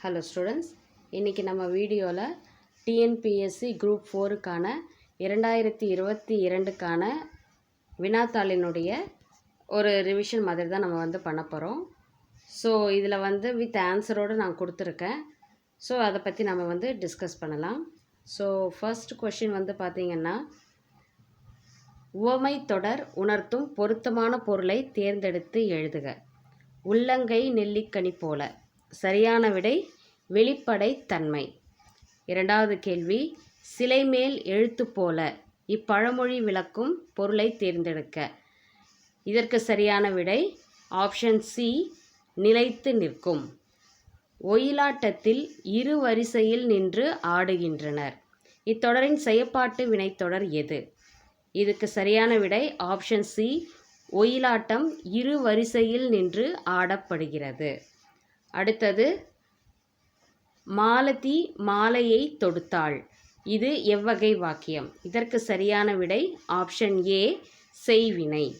Hello students இன்றைக்கி நம்ம வீடியோவில் டிஎன்பிஎஸ்சி குரூப் ஃபோருக்கான இரண்டாயிரத்தி இருபத்தி இரண்டுக்கான வினாத்தாளினுடைய ஒரு ரிவிஷன் மாதிரி தான் நம்ம வந்து பண்ண போகிறோம் ஸோ இதில் வந்து வித் ஆன்சரோடு நான் கொடுத்துருக்கேன். ஸோ அதை பற்றி நம்ம வந்து டிஸ்கஸ் பண்ணலாம். ஸோ ஃபர்ஸ்ட் கொஷின் வந்து பார்த்திங்கன்னா உவமை தொடர் உணர்த்தும் பொருத்தமான பொருளை தேர்ந்தெடுத்து எழுதுக. உள்ளங்கை நெல்லிக்கனி போல. சரியான விடை வெளிப்படை தன்மை. இரண்டாவது கேள்வி சிலை மேல் எழுத்து போல இப்பழமொழி விளக்கும் பொருளை தேர்ந்தெடுக்க. இதற்கு சரியான விடை ஆப்ஷன் சி நிலைத்து நிற்கும். ஒயிலாட்டத்தில் இரு வரிசையில் நின்று ஆடுகின்றனர். இத்தொடரின் செயப்பாட்டு வினைத்தொடர் எது? இதுக்கு சரியான விடை ஆப்ஷன் சி ஒயிலாட்டம் இரு வரிசையில் நின்று ஆடப்படுகிறது. அடுத்தது மாலதி மாலையை தொடுத்தாள். இது எவ்வகை வாக்கியம். இதற்கு சரியான விடை ஆப்ஷன் ஏ செய்வினை.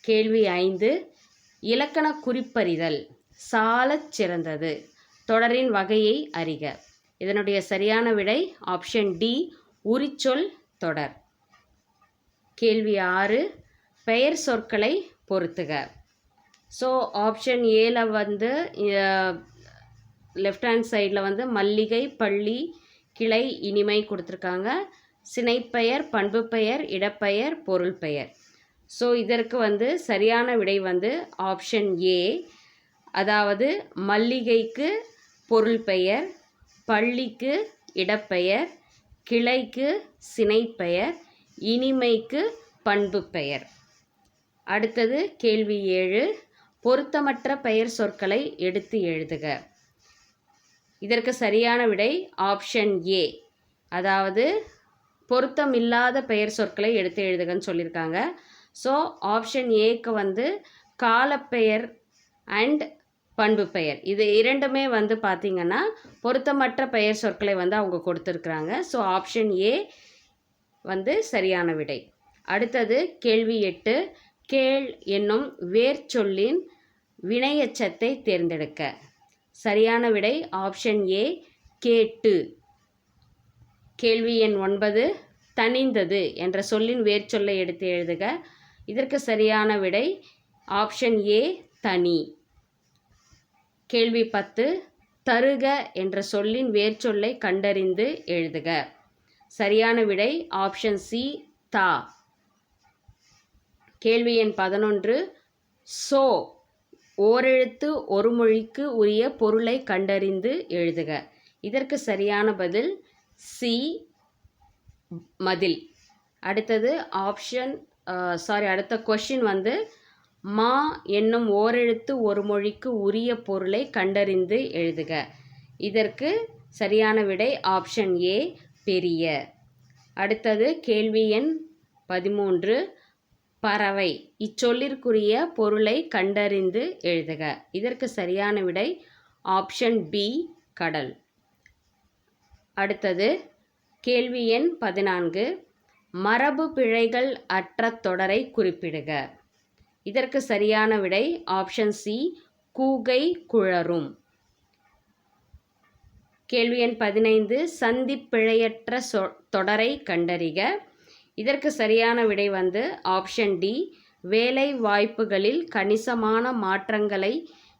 கேள்வி ஐந்து இலக்கண குறிப்பறிதல் சாலச் சிறந்தது. தொடரின் வகையை அறிக. இதனுடைய சரியான விடை ஆப்ஷன் டி உரிச்சொல் தொடர். கேள்வி ஆறு பெயர் சொற்களை பொருத்துக. ஸோ ஆப்ஷன் ஏல வந்து லெஃப்ட் ஹேண்ட் சைடில் வந்து மல்லிகை பள்ளி கிளை இனிமை கொடுத்துருக்காங்க. சினைப்பெயர் பண்பு பெயர் இடப்பெயர் பொருள் பெயர் ஸோ இதற்கு வந்து சரியான விடை வந்து ஆப்ஷன் ஏ அதாவது மல்லிகைக்கு பொருள் பெயர் பள்ளிக்கு இடப்பெயர் கிளைக்கு சினைப்பெயர் இனிமைக்கு பண்பு பெயர் அடுத்தது கேள்வி ஏழு. பொருத்தமற்ற பெயர் சொற்களை எடுத்து எழுதுக. இதற்கு சரியான விடை ஆப்ஷன் ஏ. அதாவது பொருத்தம் இல்லாத பெயர் சொற்களை எடுத்து எழுதுகன்னு சொல்லியிருக்காங்க ஸோ ஆப்ஷன் ஏக்கு வந்து காலப்பெயர் அண்ட் பண்பு பெயர் இது இரண்டுமே வந்து பார்த்திங்கன்னா பொருத்தமற்ற பெயர் சொற்களை வந்து அவங்க கொடுத்துருக்குறாங்க. ஸோ ஆப்ஷன் ஏ வந்து சரியான விடை. அடுத்தது கேள்வி எட்டு. கேள் என்னும் வேர் சொல்லின் வினையச்சத்தை தேர்ந்தெடுக்க. சரியான விடை ஆப்ஷன் ஏ கேட்டு. கேள்வி எண் ஒன்பது தனிந்தது என்ற சொல்லின் வேர்ச்சொல்லை எடுத்து எழுதுக. இதற்கு சரியான விடை ஆப்ஷன் ஏ தனி. கேள்வி பத்து தருக என்ற சொல்லின் வேர்ச்சொல்லை கண்டறிந்து எழுதுக. சரியான விடை ஆப்ஷன் சி தா. கேள்வி எண் பதினொன்று சோ. ஓரெழுத்து ஒரு மொழிக்கு உரிய பொருளை கண்டறிந்து எழுதுக. இதற்கு சரியான பதில் சி மதில். அடுத்தது ஆப்ஷன் சாரி அடுத்த கொஷின் வந்து மா என்னும் ஓரெழுத்து ஒரு மொழிக்கு உரிய பொருளை கண்டறிந்து எழுதுக. இதற்கு சரியான விடை ஆப்ஷன் ஏ பெரிய. அடுத்தது கேள்வி எண் பதிமூன்று பறவை. இச்சொல்லிற்குரிய பொருளை கண்டறிந்து எழுதுக. இதற்கு சரியான விடை ஆப்ஷன் பி கடல். அடுத்தது கேள்வி எண் பதினான்கு. மரபு பிழைகள் அற்ற தொடரை குறிப்பிடுக. இதற்கு சரியான விடை ஆப்ஷன் சி கூகை குழரும். கேள்வி எண் பதினைந்து. சந்திப்பிழையற்ற சொ தொடரை கண்டறிக. இதற்கு சரியான விடை வந்து ஆப்ஷன் டி வேலை வாய்ப்புகளில் கணிசமான மாற்றங்களை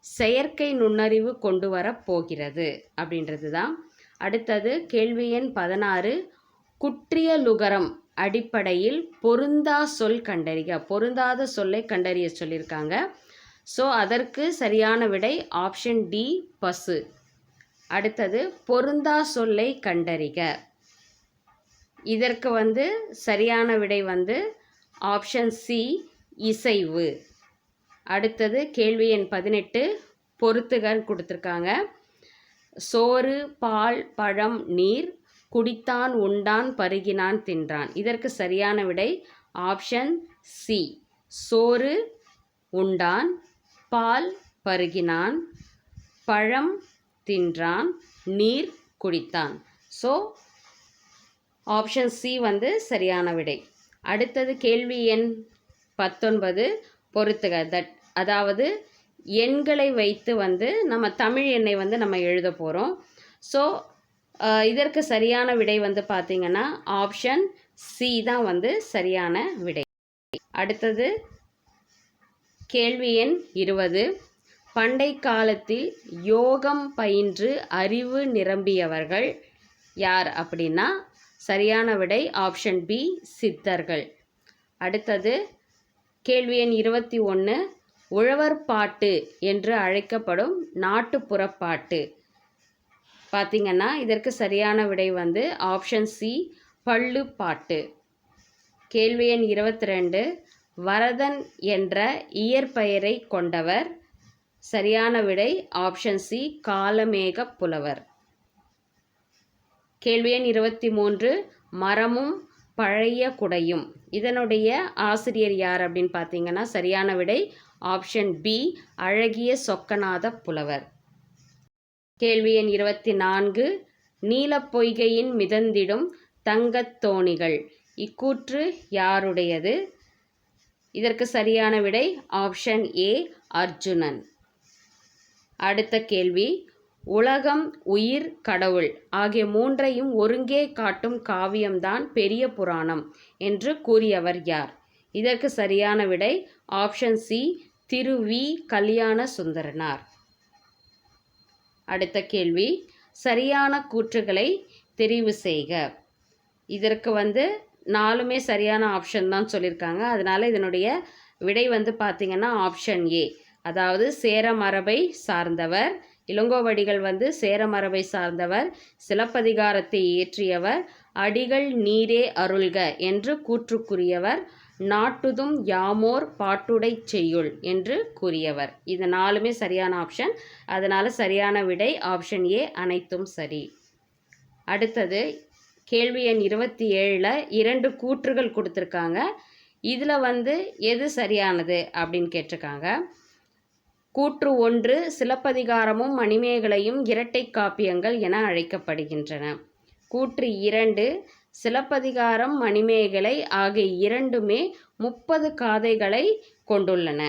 செயற்கை நுண்ணறிவு கொண்டு வரப் போகிறது அப்படின்றது தான் அடுத்தது கேள்வி எண் பதினாறு. குற்றியலுகரம் அடிப்படையில் பொருந்தா சொல் கண்டறிக. பொருந்தாத சொல்லை கண்டறிய சொல்லியிருக்காங்க. ஸோ அதற்கு சரியான விடை ஆப்ஷன் டி பசு. அடுத்தது பொருந்தா சொல்லை கண்டறிக. இதற்கு வந்து சரியான விடை வந்து ஆப்ஷன் சி இசைவு. அடுத்தது கேள்வி எண் பதினெட்டு பொறுத்துகன்னு கொடுத்துருக்காங்க. சோறு பால் பழம் நீர் குடித்தான் உண்டான் பருகினான் தின்றான். இதற்கு சரியான விடை ஆப்ஷன் சி சோறு உண்டான் பால் பருகினான் பழம் தின்றான் நீர் குடித்தான். ஸோ ஆப்ஷன் சி வந்து சரியான விடை. அடுத்தது கேள்வி எண் பத்தொன்பது. பொறுத்துக. தட் அதாவது எண்களை வைத்து வந்து நம்ம தமிழ் எண்ணை வந்து நம்ம எழுத போகிறோம் ஸோ இதற்கு சரியான விடை வந்து பார்த்திங்கன்னா ஆப்ஷன் சி தான் வந்து சரியான விடை. அடுத்தது கேள்வி எண் இருபது. பண்டை காலத்தில் யோகம் பயின்று அறிவு நிரம்பியவர்கள் யார் அப்படின்னா சரியான விடை ஆப்ஷன் பி சித்தர்கள். அடுத்தது கேள்வி எண் இருபத்தி ஒன்று உழவர் பாட்டு என்று அழைக்கப்படும் நாட்டுப்புறப்பாட்டு. பார்த்திங்கன்னா இதற்கு சரியான விடை வந்து ஆப்ஷன் சி பள்ளு பாட்டு. கேள்வி எண் இருபத்தி ரெண்டு வரதன் என்ற இயற்பெயரை கொண்டவர். சரியான விடை ஆப்ஷன் சி காலமேக புலவர். கேள்வி எண் இருபத்தி மூன்று மரமும் பழைய குடையும். இதனுடைய ஆசிரியர் யார் அப்படின்னு பார்த்தீங்கன்னா சரியான விடை ஆப்ஷன் பி அழகிய சொக்கநாத புலவர். கேள்வி எண் இருபத்தி நான்கு நீலப்பொய்கையின் மிதந்திடும் தங்கத்தோணிகள் இக்கூற்று யாருடையது? இதற்கு சரியான விடை ஆப்ஷன் ஏ அர்ஜுனன். அடுத்த கேள்வி உலகம் உயிர் கடவுள் ஆகிய மூன்றையும் ஒருங்கே காட்டும் காவியம்தான் பெரிய புராணம் என்று கூறியவர் யார்? இதற்கு சரியான விடை ஆப்ஷன் சி திரு வி. கல்யாண சுந்தரனார் அடுத்த கேள்வி சரியான கூற்றுகளை தெரிவு செய்க. இதற்கு வந்து நாலுமே சரியான ஆப்ஷன் தான் சொல்லியிருக்காங்க. அதனால் இதனுடைய விடை வந்து பார்த்திங்கன்னா ஆப்ஷன் ஏ. அதாவது சேர மரபை சார்ந்தவர் இளங்கோவடிகள் வந்து சேரமரபை சார்ந்தவர் சிலப்பதிகாரத்தை இயற்றியவர் அடிகள் நீரே அருள்க என்று கூற்றுக்குரியவர் நாட்டுதும் யாமோர் பாட்டுடை செய்யுள் என்று கூறியவர். இது நாலுமே சரியான ஆப்ஷன் அதனால் சரியான விடை ஆப்ஷன் ஏ அனைத்தும் சரி. அடுத்தது கேள்வி எண் இருபத்தி ஏழில் இரண்டு கூற்றுகள் கொடுத்துருக்காங்க. இதில் வந்து எது சரியானது அப்படின்னு கேட்டிருக்காங்க. கூற்று ஒன்று சிலப்பதிகாரமும் மணிமேகலையும் இரட்டை காப்பியங்கள் என அழைக்கப்படுகின்றன. கூற்று இரண்டு சிலப்பதிகாரம் மணிமேகலை ஆகிய இரண்டுமே முப்பது காதைகளை கொண்டுள்ளன.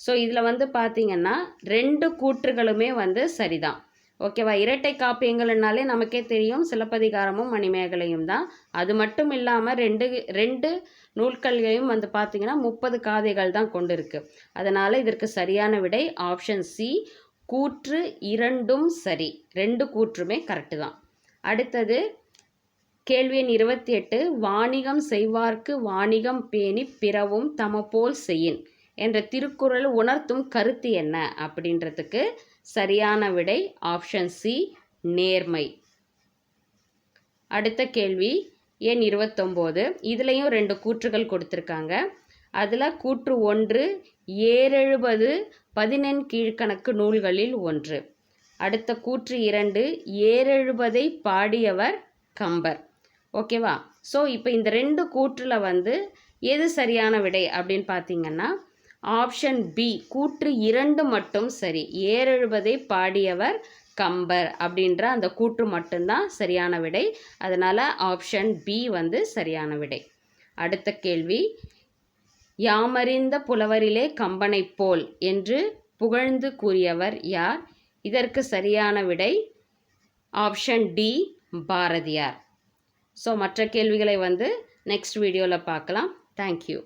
ஸோ இதில் வந்து பார்த்திங்கன்னா ரெண்டு கூற்றுகளுமே வந்து சரிதான். ஓகேவா? இரட்டை காப்பியங்கள்னாலே நமக்கே தெரியும் சிலப்பதிகாரமும் மணிமேகலையும் தான். அது மட்டும் இல்லாமல் ரெண்டு ரெண்டு நூல்கள்களையும் வந்து பார்த்திங்கன்னா முப்பது காதைகள் தான் கொண்டு இருக்கு அதனால் இதற்கு சரியான விடை ஆப்ஷன் சி கூற்று இரண்டும் சரி. ரெண்டு கூற்றுமே கரெக்டு தான். அடுத்தது கேள்வி எண் இருபத்தி எட்டு வாணிகம் செய்வார்க்கு வாணிகம் பேணி பிறவும் தமபோல் செய்யின் என்ற திருக்குறள் உணர்த்தும் கருத்து என்ன? அப்படின்றதுக்கு சரியான விடை ஆப்ஷன் சி நேர்மை. அடுத்த கேள்வி எண் இருபத்தொம்போது. இதுலேயும் ரெண்டு கூற்றுகள் கொடுத்துருக்காங்க. அதில் கூற்று ஒன்று ஏறெழுபது பதினெண் கீழ்கணக்கு நூல்களில் ஒன்று. அடுத்த கூற்று இரண்டு ஏறெழுபதை பாடியவர் கம்பர். ஓகேவா ஸோ இப்போ இந்த ரெண்டு கூற்றில் வந்து எது சரியான விடை அப்படின்னு பார்த்தீங்கன்னா ஆப்ஷன் பி கூற்று இரண்டு மட்டும் சரி. ஏறெழுபதை பாடியவர் கம்பர் அப்படின்ற அந்த கூற்று மட்டும்தான் சரியான விடை. அதனால் ஆப்ஷன் பி வந்து சரியான விடை. அடுத்த கேள்வி. யாமறிந்த புலவரிலே கம்பனை போல் என்று புகழ்ந்து கூறியவர் யார்? இதற்கு சரியான விடை ஆப்ஷன் டி பாரதியார். ஸோ மற்ற கேள்விகளை வந்து நெக்ஸ்ட் வீடியோவில் பார்க்கலாம். தேங்க்யூ